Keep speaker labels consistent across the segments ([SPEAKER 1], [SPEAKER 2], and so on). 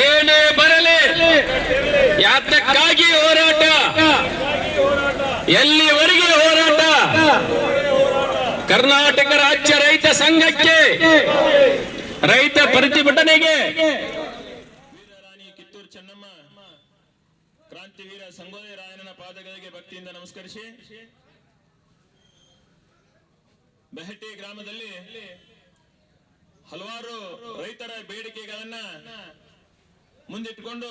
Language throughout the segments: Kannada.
[SPEAKER 1] ಏನೇ ಬರಲಿ, ಯಾತಕ್ಕಾಗಿ ಹೋರಾಟ? ಎಲ್ಲಿವರೆಗೆ ಹೋರಾಟ? ಕರ್ನಾಟಕ ರಾಜ್ಯ ರೈತ ಸಂಘಕ್ಕೆ, ರೈತ ಪ್ರತಿಭಟನೆಗೆ.
[SPEAKER 2] ಕಿತ್ತೂರು ಚೆನ್ನಮ್ಮ ಕ್ರಾಂತಿವೀರ ಸಂಗೊಳ್ಳಿ ರಾಯಣ್ಣನ ಪಾದಗಳಿಗೆ ಭಕ್ತಿಯಿಂದ ನಮಸ್ಕರಿಸಿ ಬೆಹಟ್ಟಿ ಗ್ರಾಮದಲ್ಲಿ ಹಲವಾರು ರೈತರ ಬೇಡಿಕೆಗಳನ್ನ ಮುಂದಿಟ್ಟುಕೊಂಡು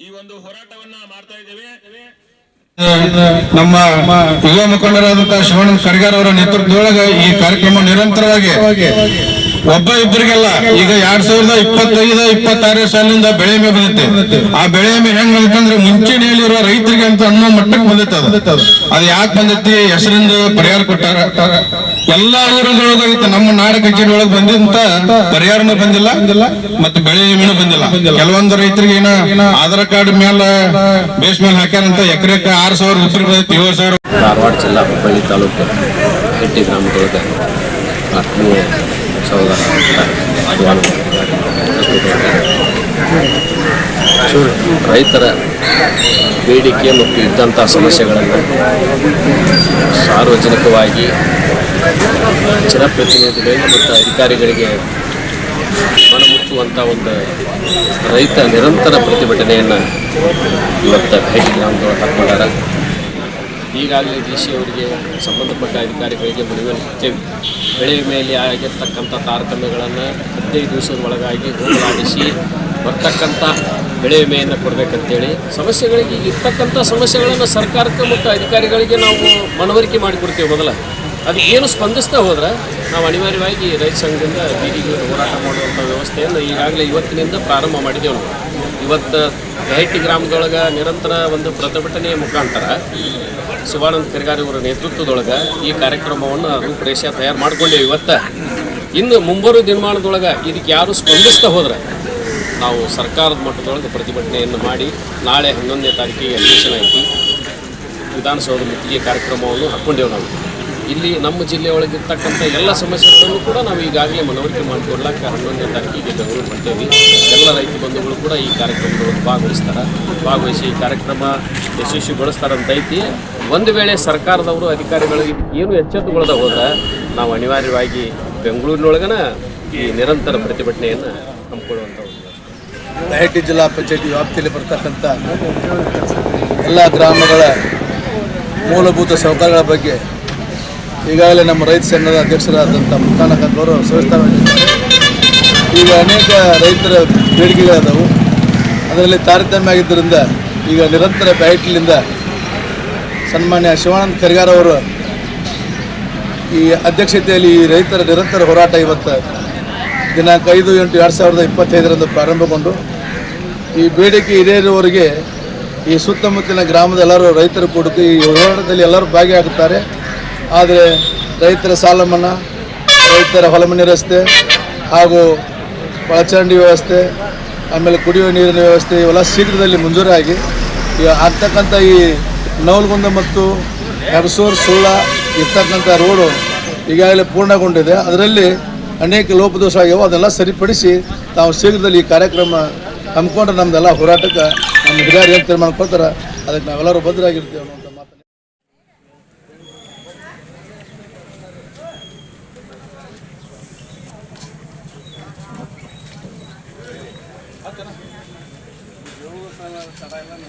[SPEAKER 2] ಈ ಒಂದು ಹೋರಾಟವನ್ನ ಮಾಡ್ತಾ ಇದ್ದೇವೆ.
[SPEAKER 3] ನಮ್ಮ ಯುವ ಮುಖಂಡರಾದಂತಹ ಶಿವಣ್ಣ ಖರ್ಗಾರ್ ಅವರ ನೇತೃತ್ವದೊಳಗೆ ಈ ಕಾರ್ಯಕ್ರಮ ನಿರಂತರವಾಗಿ ಒಬ್ಬ ಇಬ್ಬರಿಗೆಲ್ಲ ಈಗ ಎರಡ್ ಸಾವಿರದ ಇಪ್ಪತ್ತೈದ, ಇಪ್ಪತ್ತಾರನೇ ಸಾಲಿನಿಂದ ಬೆಳೆ ವಿಮೆ ಬಂದಿತ್ತೆ ಆ ಬೆಳೆ ವಿಮೆ ಹೆಂಗ್ ಬಂದಿತ್ತಂದ್ರೆ ಮುಂಚೂಣಿಯಲ್ಲಿರುವ ರೈತರಿಗೆ ಅಂತ ಅನ್ನೋ ಮಟ್ಟಕ್ಕೆ ಬಂದಿತ್ತು ಅದು. ಅದು ಯಾಕೆ ಬಂದೈತಿ ಹೆಸರಿಂದ ಪರಿಹಾರ ಕೊಟ್ಟಾರ. ಎಲ್ಲಾ ಊರುಗಳೊಳಗೈತೆ ನಮ್ಮ ನಾಡ ಕಚೇರಿ ಒಳಗೆ ಬಂದಂತ ಪರಿಹಾರನೂ ಬಂದಿಲ್ಲ ಮತ್ತೆ ಬೆಳೆ ವಿಮೆನೂ ಬಂದಿಲ್ಲ. ಕೆಲವೊಂದು ರೈತರಿಗೆ ಏನ ಆಧಾರ್ ಕಾರ್ಡ್ ಮೇಲೆ ಬೇಸ್ ಮೇಲೆ ಹಾಕ್ಯಾರಂತ ಎಕರೆಕ ಆರು ಸಾವಿರ ರೂಪಾಯಿ ಬಂದೈತಿ ಏಳು ಸಾವಿರ.
[SPEAKER 4] ಧಾರವಾಡ ಜಿಲ್ಲಾ ಹುಬ್ಬಳ್ಳಿ ತಾಲೂಕು ಹೆಟ್ಟಿ ಗ್ರಾಮದೊಳಗೆ ಆತ್ಮೀಯ ಸಹೋದರ ರೈತರ ಬೇಡಿಕೆ ಮತ್ತು ಇದ್ದಂಥ ಸಮಸ್ಯೆಗಳನ್ನು ಸಾರ್ವಜನಿಕವಾಗಿ ಜನಪ್ರತಿನಿಧಿಗಳಿಗೆ ಮತ್ತು ಅಧಿಕಾರಿಗಳಿಗೆ ಮನಮುಟ್ಟುವಂಥ ಒಂದು ರೈತ ನಿರಂತರ ಪ್ರತಿಭಟನೆಯನ್ನು ಇವತ್ತು ಭೇಟಿ ಗ್ರಾಮದೊಳಗೆ ಹಾಕ್ಕೊಂಡಾರ. ಈಗಾಗಲೇ ಡಿ ಸಿ ಅವರಿಗೆ ಸಂಬಂಧಪಟ್ಟ ಅಧಿಕಾರಿಗಳಿಗೆ ಮನವಿಯನ್ನು ಕೊಡ್ತೇವೆ ಬೆಳೆ ಮೇಲೆ ಆಗಿರ್ತಕ್ಕಂಥ ತಾರತಮ್ಯಗಳನ್ನು ಹದಿನೈದು ದಿವಸದ ಒಳಗಾಗಿ ಹೋಗಲಾಡಿಸಿ ಬರ್ತಕ್ಕಂಥ ಬೆಳೆ ವಿಮೆಯನ್ನು ಕೊಡಬೇಕಂತೇಳಿ ಸಮಸ್ಯೆಗಳಿಗೆ ಇರ್ತಕ್ಕಂಥ ಸಮಸ್ಯೆಗಳನ್ನು ಸರ್ಕಾರಕ್ಕೆ ಮತ್ತು ಅಧಿಕಾರಿಗಳಿಗೆ ನಾವು ಮನವರಿಕೆ ಮಾಡಿಕೊಡ್ತೇವೆ ಮೊದಲ. ಅದಕ್ಕೆ ಏನು ಸ್ಪಂದಿಸ್ತಾ ಹೋದ್ರೆ ನಾವು ಅನಿವಾರ್ಯವಾಗಿ ರೈತ ಸಂಘದಿಂದ ಬೀದಿಗೆ ಹೋರಾಟ ಮಾಡುವಂಥ ವ್ಯವಸ್ಥೆಯನ್ನು ಈಗಾಗಲೇ ಇವತ್ತಿನಿಂದ ಪ್ರಾರಂಭ ಮಾಡಿದ್ದೇವೆ ನಾವು. ಇವತ್ತು ರೈತ ಗ್ರಾಮದೊಳಗೆ ನಿರಂತರ ಒಂದು ಪ್ರತಿಭಟನೆಯ ಮುಖಾಂತರ ಶಿವಾನಂದ ಕರಿಗಾರಿ ಅವರ ನೇತೃತ್ವದೊಳಗೆ ಈ ಕಾರ್ಯಕ್ರಮವನ್ನು ರೂಪುರೇಷ ತಯಾರು ಮಾಡಿಕೊಂಡೇವೆ ಇವತ್ತು. ಇನ್ನು ಮುಂಬರುವ ದಿನಮಾನದೊಳಗೆ ಇದಕ್ಕೆ ಯಾರು ಸ್ಪಂದಿಸ್ತಾ ಹೋದ್ರೆ ನಾವು ಸರ್ಕಾರದ ಮಟ್ಟದೊಳಗೆ ಪ್ರತಿಭಟನೆಯನ್ನು ಮಾಡಿ ನಾಳೆ ಹನ್ನೊಂದನೇ ತಾರೀಕಿಗೆ ಅಧಿವೇಶನ ಐತಿ ವಿಧಾನಸೌಧ ಮುತ್ತಿಗೆ ಕಾರ್ಯಕ್ರಮವನ್ನು ಹಾಕ್ಕೊಂಡೇವೆ ನಾವು. ಇಲ್ಲಿ ನಮ್ಮ ಜಿಲ್ಲೆಯೊಳಗಿರ್ತಕ್ಕಂಥ ಎಲ್ಲ ಸಮಸ್ಯೆಗಳನ್ನು ಕೂಡ ನಾವು ಈಗಾಗಲೇ ಮನವರಿಕೆ ಮಾಡಿಕೊಡ್ಲಕ್ಕೆ ಹನ್ನೊಂದನೇ ತಾರೀಕಿಗೆ ಗೌರವ ಮಾಡ್ತೇವೆ. ಎಲ್ಲ ರೈತ ಬಂಧುಗಳು ಕೂಡ ಈ ಕಾರ್ಯಕ್ರಮದೊಳಗೆ ಭಾಗವಹಿಸ್ತಾರೆ. ಭಾಗವಹಿಸಿ ಈ ಕಾರ್ಯಕ್ರಮ ಯಶಸ್ವಿಗೊಳಿಸ್ತಾರಂತ ಐತಿ ಒಂದು ವೇಳೆ ಸರ್ಕಾರದವರು, ಅಧಿಕಾರಿಗಳಿಗೆ ಏನು ಎಚ್ಚೆತ್ತುಗೊಳ್ಳದ ಹೋದ್ರೆ ನಾವು ಅನಿವಾರ್ಯವಾಗಿ ಬೆಂಗಳೂರಿನೊಳಗನ ಈ ನಿರಂತರ ಪ್ರತಿಭಟನೆಯನ್ನು ಹಮ್ಮಿಕೊಳ್ಳುವಂಥ ಒಂದು
[SPEAKER 5] ಜಿಲ್ಲಾ ಪಂಚಾಯತಿ ವ್ಯಾಪ್ತಿಯಲ್ಲಿ ಬರ್ತಕ್ಕಂಥ ಎಲ್ಲ ಗ್ರಾಮಗಳ ಮೂಲಭೂತ ಸೌಕರ್ಯಗಳ ಬಗ್ಗೆ ಈಗಾಗಲೇ ನಮ್ಮ ರೈತ ಸಂಘದ ಅಧ್ಯಕ್ಷರಾದಂಥ ಮುಖಾನಕರು ಸವಿಸ್ತಾರವಾಗಿದ್ದಾರೆ ಈಗ ಅನೇಕ ರೈತರ ಬೇಡಿಕೆಗಳಾದವು. ಅದರಲ್ಲಿ ತಾರತಮ್ಯ ಆಗಿದ್ದರಿಂದ ಈಗ ನಿರಂತರ ಬ್ಯಾಟ್ಲಿಂದ ಸನ್ಮಾನ್ಯ ಶಿವಾನಂದ ಖರ್ಗಾರ್ ಅವರು ಈ ಅಧ್ಯಕ್ಷತೆಯಲ್ಲಿ ಈ ರೈತರ ನಿರಂತರ ಹೋರಾಟ ಇವತ್ತು ದಿನಾಂಕ ಐದು ಎಂಟು ಎರಡು ಸಾವಿರದ ಇಪ್ಪತ್ತೈದರಂದು ಪ್ರಾರಂಭಗೊಂಡು, ಈ ಬೇಡಿಕೆ ಈಡೇರುವವರೆಗೆ ಈ ಸುತ್ತಮುತ್ತಲಿನ ಗ್ರಾಮದ ಎಲ್ಲರೂ ರೈತರು ಕೊಡುತ್ತೆ ಈ ಹೋರಾಟದಲ್ಲಿ ಎಲ್ಲರೂ ಭಾಗಿಯಾಗುತ್ತಾರೆ. ಆದರೆ ರೈತರ ಸಾಲ ಮನ್ನಾ ರೈತರ ಹೊಲಮನೆ ರಸ್ತೆ ಹಾಗೂ ಒಳಚರಂಡಿ ವ್ಯವಸ್ಥೆ, ಆಮೇಲೆ ಕುಡಿಯುವ ನೀರಿನ ವ್ಯವಸ್ಥೆ ಇವೆಲ್ಲ ಶೀಘ್ರದಲ್ಲಿ ಮಂಜೂರಾಗಿ. ಆಗ್ತಕ್ಕಂಥ ಈ ನವಲಗುಂದ ಮತ್ತು ಹೆಬಸೂರು ಸುಳ್ಳ ಇರ್ತಕ್ಕಂಥ ರೋಡು ಈಗಾಗಲೇ ಪೂರ್ಣಗೊಂಡಿದೆ. ಅದರಲ್ಲಿ ಅನೇಕ ಲೋಪದೋಷ ಆಗ್ಯಾವ ಅದೆಲ್ಲ ಸರಿಪಡಿಸಿ ತಾವು ಶೀಘ್ರದಲ್ಲಿ ಈ ಕಾರ್ಯಕ್ರಮ ಹಮ್ಮಿಕೊಂಡ್ರೆ ನಮ್ದೆಲ್ಲ ಹೋರಾಟಕ್ಕೆ ನಮ್ಮ ಹಿರಿಯರು ಏನು ತೀರ್ಮಾನ ಕೊಡ್ತಾರೆ ಅದಕ್ಕೆ ನಾವೆಲ್ಲರೂ ಭದ್ರಾಗಿರ್ತೇವೆ ಅನ್ನುವಂಥ ಮಾತನ್ನು